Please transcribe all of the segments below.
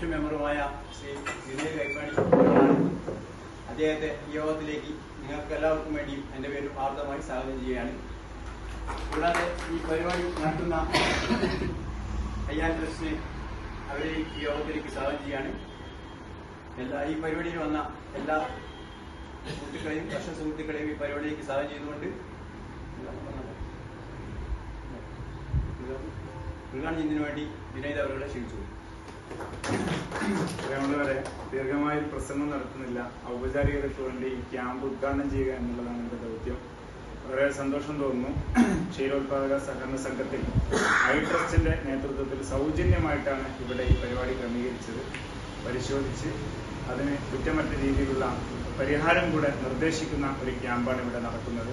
Division മെമ്പറുമായ ശ്രീ വിനയ് കൈപ്പാണി അദ്ദേഹത്തെ യോഗത്തിലേക്ക് നിങ്ങൾക്ക് എല്ലാവർക്കും വേണ്ടിയും എന്റെ പേര് ആർദ്രമായി സ്വാഗതം ചെയ്യുകയാണ് കൂടാതെ ഈ പരിപാടി നടത്തുന്ന കയ്യാൻ ട്രസ്റ്റിനെ അവരെ ഈ യോഗത്തിലേക്ക് സ്വാഗതം ചെയ്യാണ് എല്ലാ ഈ പരിപാടിയിൽ വന്ന എല്ലാ സുഹൃത്തുക്കളെയും കർഷക സുഹൃത്തുക്കളെയും ഈ പരിപാടിയിലേക്ക് സ്വാഗതം ചെയ്തുകൊണ്ട് ഉദ്ഘാടനം ചെയ്യുന്നതിന് വേണ്ടി വിനോദ് അവരുടെ ക്ഷണിച്ചു പ്രിയമുള്ളവരെ ദീർഘമായ പ്രസംഗം നടത്തുന്നില്ല. ഔപചാരികതയ്ക്ക് വേണ്ടി ഈ ക്യാമ്പ് ഉദ്ഘാടനം ചെയ്യുക എന്നുള്ളതാണ് എന്റെ ദൗത്യം. വളരെ സന്തോഷം തോന്നുന്നു. ക്ഷീരോത്പാദക സഹകരണ സംഘത്തിൽ ഐ ട്രസ്റ്റിന്റെ നേതൃത്വത്തിൽ സൗജന്യമായിട്ടാണ് ഇവിടെ ഈ പരിപാടി ക്രമീകരിച്ചത്. പരിശോധിച്ച് അതിന് കുറ്റമറ്റ രീതിയിലുള്ള പരിഹാരം കൂടെ നിർദ്ദേശിക്കുന്ന ഒരു ക്യാമ്പാണ് ഇവിടെ നടക്കുന്നത്.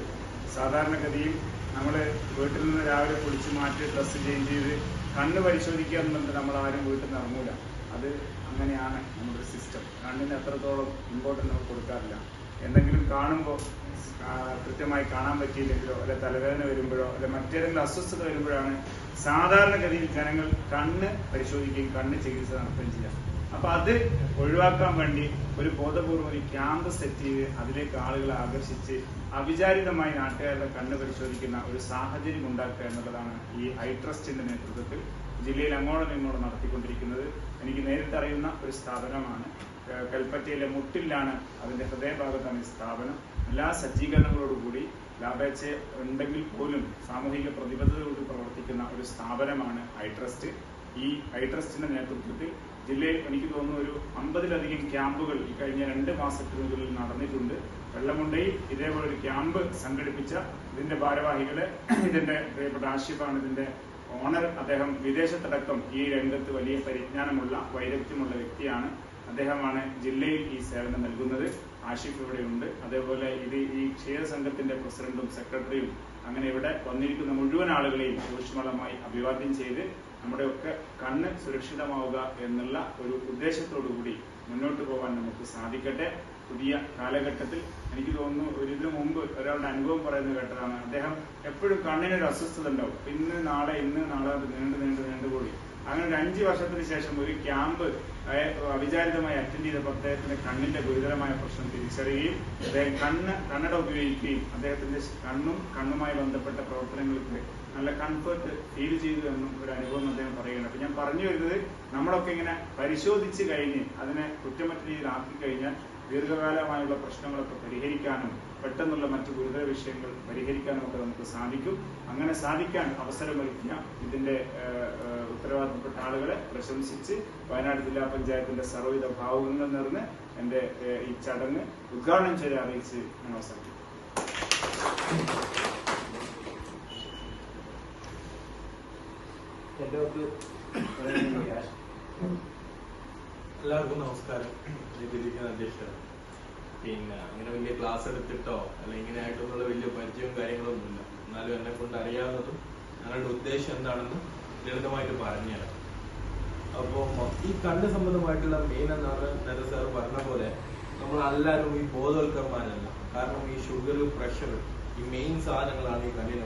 സാധാരണഗതിയിൽ നമ്മൾ വീട്ടിൽ നിന്ന് രാവിലെ കുളിച്ച് മാറ്റി ഡ്രസ്സ് ചേഞ്ച് ചെയ്ത് കണ്ണ് പരിശോധിക്കുക എന്നുണ്ട് നമ്മൾ ആരും വീട്ടിൽ നിന്ന് ഇറങ്ങൂല. അത് അങ്ങനെയാണ് നമ്മുടെ സിസ്റ്റം കണ്ണിന് എത്രത്തോളം ഇമ്പോർട്ടന്റ് നമ്മൾ കൊടുക്കാറില്ല. എന്തെങ്കിലും കാണുമ്പോൾ കൃത്യമായി കാണാൻ പറ്റിയില്ലെങ്കിലോ അല്ലെ തലവേദന വരുമ്പോഴോ അല്ലെ മറ്റേതെങ്കിലും അസ്വസ്ഥത വരുമ്പോഴാണ് സാധാരണഗതിയിൽ ജനങ്ങൾ കണ്ണ് പരിശോധിക്കുകയും കണ്ണ് ചികിത്സ നടത്തുകയും ചെയ്യാം അപ്പൊ അത് ഒഴിവാക്കാൻ വേണ്ടി ഒരു ബോധപൂർവം ഒരു ക്യാമ്പ് സെറ്റ് ചെയ്ത് അതിലേക്ക് ആളുകളെ ആകർഷിച്ച് അവിചാരിതമായി നാട്ടുകാരുടെ കണ്ണ് പരിശോധിക്കുന്ന ഒരു സാഹചര്യം ഉണ്ടാക്കുക എന്നുള്ളതാണ് ഈ ഐ ട്രസ്റ്റിന്റെ നേതൃത്വത്തിൽ ജില്ലയിൽ അങ്ങോളം ഇങ്ങോളം നടത്തിക്കൊണ്ടിരിക്കുന്നത്. എനിക്ക് നേരിട്ട് അറിയുന്ന ഒരു സ്ഥാപനമാണ്. കൽപ്പറ്റയിലെ മുട്ടിലാണ് അതിന്റെ ഹൃദയഭാഗത്താണ് ഈ സ്ഥാപനം. എല്ലാ സജ്ജീകരണങ്ങളോടുകൂടി ലാഭേച്ഛ ഉണ്ടെങ്കിൽ പോലും സാമൂഹിക പ്രതിബദ്ധതയോട് പ്രവർത്തിക്കുന്ന ഒരു സ്ഥാപനമാണ് ഐ ട്രസ്റ്റ്. ഈ ഹൈട്രസ്റ്റിന്റെ നേതൃത്വത്തിൽ ജില്ലയിൽ എനിക്ക് തോന്നുന്നു ഒരു അമ്പതിലധികം ക്യാമ്പുകൾ ഈ കഴിഞ്ഞ രണ്ട് മാസത്തിനുള്ളിൽ നടന്നിട്ടുണ്ട്. വെള്ളമുണ്ടയിൽ ഇതേപോലെ ഒരു ക്യാമ്പ് സംഘടിപ്പിച്ച ഇതിന്റെ ഭാരവാഹികളെ ഇതിന്റെ പ്രിയപ്പെട്ട ആശിഫാണ് ഇതിന്റെ ഓണർ അദ്ദേഹം വിദേശത്തടക്കം ഈ രംഗത്ത് വലിയ പരിജ്ഞാനമുള്ള വൈദഗ്ധ്യമുള്ള വ്യക്തിയാണ്. അദ്ദേഹമാണ് ജില്ലയിൽ ഈ സേവനം നൽകുന്നത്. ആഷിഫ് ഇവിടെയുണ്ട്. അതേപോലെ ഇത് ഈ ക്ഷീരസംഘത്തിന്റെ പ്രസിഡന്റും സെക്രട്ടറിയും അങ്ങനെ ഇവിടെ വന്നിരിക്കുന്ന മുഴുവൻ ആളുകളെയും ഊഷ്മളമായി അഭിവാദ്യം ചെയ്ത് നമ്മുടെ ഒക്കെ കണ്ണ് സുരക്ഷിതമാവുക എന്നുള്ള ഒരു ഉദ്ദേശത്തോടു കൂടി മുന്നോട്ട് പോകാൻ നമുക്ക് സാധിക്കട്ടെ. പുതിയ കാലഘട്ടത്തിൽ എനിക്ക് തോന്നുന്നു ഒരു ഇതിനു മുമ്പ് ഒരാളുടെ അനുഭവം പറയുന്ന കേട്ടതാണ്. അദ്ദേഹം എപ്പോഴും കണ്ണിനൊരു അസ്വസ്ഥത ഉണ്ടാവും. ഇന്ന് നാളെ ഇന്ന് നാളെ അത് നീണ്ടു നീണ്ടു നീണ്ടുകൂടി അങ്ങനെ ഒരു അഞ്ച് വർഷത്തിന് ശേഷം ഒരു ക്യാമ്പ് അവിചാരിതമായി അറ്റൻഡ് ചെയ്തപ്പോൾ അദ്ദേഹത്തിന്റെ കണ്ണിന്റെ ഗുരുതരമായ പ്രശ്നം തിരിച്ചറിയുകയും അദ്ദേഹം കണ്ണ് കണ്ണട ഉപയോഗിക്കുകയും അദ്ദേഹത്തിന്റെ കണ്ണും കണ്ണുമായി ബന്ധപ്പെട്ട പ്രവർത്തനങ്ങൾക്ക് നല്ല കംഫർട്ട് ഫീൽ ചെയ്തു എന്നും ഒരു അനുഭവം അദ്ദേഹം പറയുകയാണ്. അപ്പൊ ഞാൻ പറഞ്ഞു വരുന്നത് നമ്മളൊക്കെ ഇങ്ങനെ പരിശോധിച്ച് കഴിഞ്ഞ് അതിനെ കുറ്റമറ്റ രീതിയിൽ ആക്കി കഴിഞ്ഞാൽ ദീർഘകാലമായുള്ള പ്രശ്നങ്ങളൊക്കെ പരിഹരിക്കാനും പെട്ടെന്നുള്ള മറ്റു ഗുരുതര വിഷയങ്ങൾ പരിഹരിക്കാനും ഒക്കെ നമുക്ക് സാധിക്കും. അങ്ങനെ സാധിക്കാൻ അവസരമൊരുക്കിയ ഇതിന്റെ ഉത്തരവാദിത്തപ്പെട്ട ആളുകളെ പ്രശംസിച്ച് വയനാട് ജില്ലാ പഞ്ചായത്തിന്റെ സർവവിധ ഭാവുകങ്ങൾ നിറഞ്ഞ് എന്റെ ഈ ചടങ്ങ് ഉദ്ഘാടനം ചെയ്ത് അറിയിച്ച് ഞാൻ അവസാനിക്കും എല്ലാവർക്കും എല്ലാവർക്കും നമസ്കാരം. ഇതിരിക്കുന്ന അധ്യക്ഷൻ പിന്നെ അങ്ങനെ വലിയ ക്ലാസ് എടുത്തിട്ടോ അല്ലെങ്കിൽ ഇങ്ങനെ ആയിട്ടൊന്നുള്ള വലിയ പരിചയവും കാര്യങ്ങളൊന്നുമില്ല. എന്നാലും എന്നെ കൊണ്ട് അറിയാവുന്നതും ഞങ്ങളുടെ ഉദ്ദേശം എന്താണെന്നും ലളിതമായിട്ട് പറഞ്ഞുതരാം അപ്പോൾ ഈ കണ്ണ് സംബന്ധമായിട്ടുള്ള മെയിൻ എന്നാണ് നേരത്തെ സാർ പറഞ്ഞ പോലെ നമ്മൾ എല്ലാവരും ഈ ബോധവൽക്കന്മാരല്ല കാരണം ഈ ഷുഗർ പ്രഷർ ഈ മെയിൻ സാധനങ്ങളാണ് ഈ കണ്ണിനെ